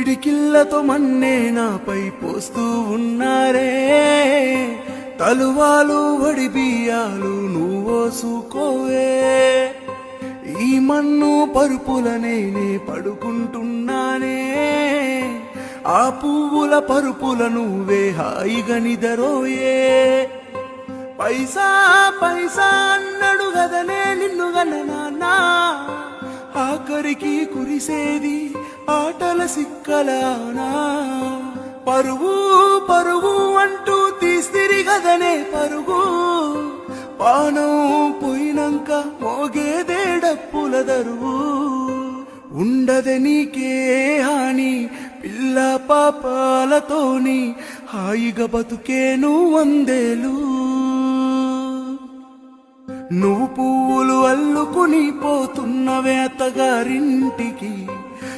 పిడికిళ్ళతో మన్నే నాపై పోస్తూ ఉన్నారే. తలువాలు వడి బియ్యాలు నువ్వోసుకోవే ఈ మన్ను పరుపుల నేనే పడుకుంటున్నానే. ఆ పువ్వుల పరుపుల నువ్వే హాయిగా నిదరోయే. పైసా పైసా అన్నడు గదనే నిన్ను గన్న ఆఖరికి కురిసేది ఆటల సిక్కలానా. పరువు పరువు అంటూ తీస్తిరిగదనే పరుగు. పానం పోయినంక మోగేదే డప్పుల దరువు. ఉండదే నీకే హాని పిల్ల పాపాలతోని హాయిగా బతుకేను వందేలు. నువ్వు పువ్వులు అల్లుకుని పోతున్నవే అత్తగారింటికి